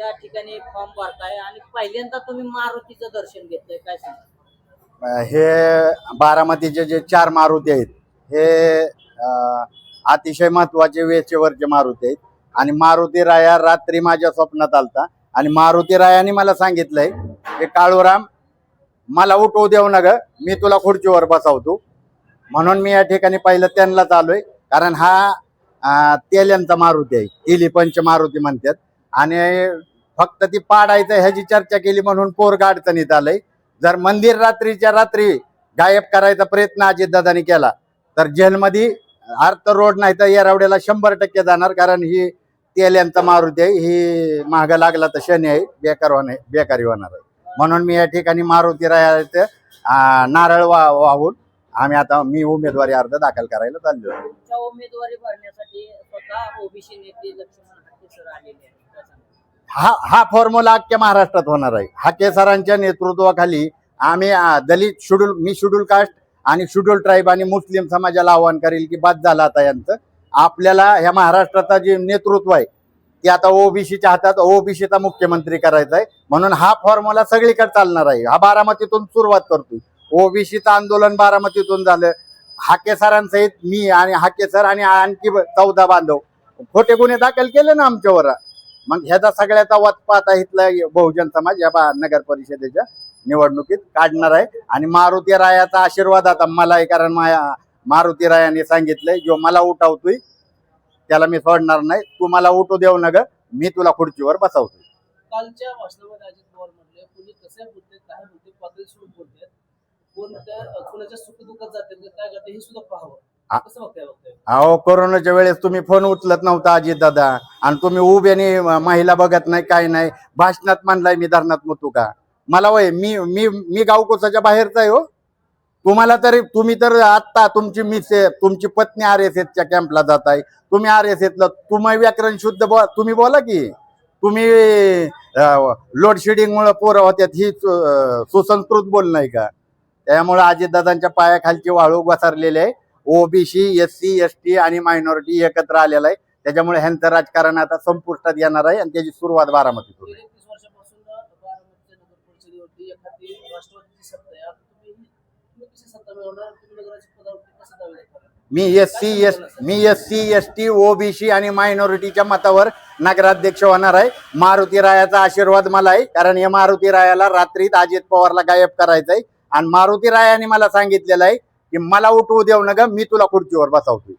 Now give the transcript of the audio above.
या ठिकाणी फॉर्म भरताय आणि पहिल्यांदा तुम्ही मारुतीचं दर्शन घेतलंय काय सांगा हे बारामतीचे जे चार मारुती आहेत हे अं, अतिशय महत्त्वाचे वेचेवरचे मारुती आहेत. आणि मारुती राया रात्री माझ्या स्वप्नात आलता. आणि मारुती रायाने मला सांगितलंय की काळूराम मला उठवू देऊ नग मी तुला खुर्चीवर बसवतो. म्हणून मी या ठिकाणी पहिलं त्यांनाच आलोय कारण हा अं, तेल्यांचा मारुती आहे. तेली पंच मारुती म्हणतात. आणि फक्त ती पाडायचं ह्याची चर्चा केली म्हणून पोरगा अडचणीत आलंय. जर मंदिर रात्रीच्या रात्री गायब करायचा प्रयत्न अजितदादांनी केला तर जेलमध्ये अर्थ रोड नाही तर येरावड्याला शंभर टक्के जाणार कारण ही तेल्यांचा मारुती आहे ही महाग लागला तर शनी आहे बेकार होणे बेकारी होणार आहे. म्हणून मी या ठिकाणी मारुती राहायचं नारळ वा वाहून आम्ही आता मी उमेदवारी अर्ज दाखल करायला चाललो उमेदवारी भरण्यासाठी स्वतः ओबीसी नेते लक्ष्मण सर आलेले हा हा फॉर्म्युला अख्ख्या महाराष्ट्रात होणार आहे. हा सरांच्या नेतृत्वाखाली आम्ही दलित शेड्यूल मी शेड्यूल कास्ट आणि शेड्यूल ट्राईब आणि मुस्लिम समाजाला आवाहन करेल की बाद झाला आता यांचं. आपल्याला ह्या महाराष्ट्राचा जे नेतृत्व आहे ते आता ओबीसीच्या हातात ओबीसीचा मुख्यमंत्री करायचा आहे. म्हणून हा फॉर्म्युला सगळीकडे चालणार आहे. हा बारामतीतून सुरुवात करतोय. ओबीसीचं आंदोलन बारामतीतून झालं. हाके सरांसहित मी आणि हाके सर आणि आणखी चौदा बांधव खोटे गुन्हे दाखल केले ना आमच्यावर. मग ह्याचा सगळ्याचा वाद पाहता इथला बहुजन समाज या बा- नगर परिषदेच्या निवडणुकीत काढणार आहे. आणि मारुती रायाचा आशीर्वाद आता मला कारण माया मारुती रायाने सांगितलंय जो मला उठावतोय त्याला मी सोडणार नाही. तू मला उठू देऊ नग मी तुला खुर्चीवर बसवतोय. कालच्या भाषणामध्ये अजित पवार कुणी कसे बोलते काय बोलते पातळी सोडून बोलते. कोण सुखदुःखात जाते काय करते हे सुद्धा पाहावं. अहो कोरोनाच्या वेळेस तुम्ही फोन उचलत नव्हता अजित दादा आणि तुम्ही उभ्याने महिला बघत नाही काय नाही. भाषणात मानलाय मी धरणात मुतू का? मला वय मी मी मी गावकोसाच्या बाहेरचा आहे हो. तुम्हाला तरी तुम्ही तर आत्ता तुमची मिस तुमची पत्नी आर एस एसच्या कॅम्पला जात आहे तुम्ही आर एस एसला तुम्ही व्याकरण शुद्ध बो तुम्ही बोला की. तुम्ही लोड शेडिंगमुळे पोरं होत्यात ही सुसंस्कृत बोल नाही का? त्यामुळे अजितदादांच्या पायाखालची वाळू घसरलेली आहे. OBC S C S T आणि मायनॉरिटी एकत्र आलेला आहे. त्याच्यामुळे ह्यांचं राजकारण आता संपुष्टात येणार आहे आणि त्याची सुरुवात बारामतीतून मी एस सी एस मी S C S T OBC आणि मायनॉरिटीच्या मतावर नगराध्यक्ष होणार आहे. मारुती रायाचा आशीर्वाद मला आहे. कारण या मारुती रायाला रात्रीत अजित पवारला गायब करायचं आहे आणि मारुती रायाने मला सांगितलेलं आहे की मला उठवू देऊ नका मी तुला खुर्चीवर बसवतोय.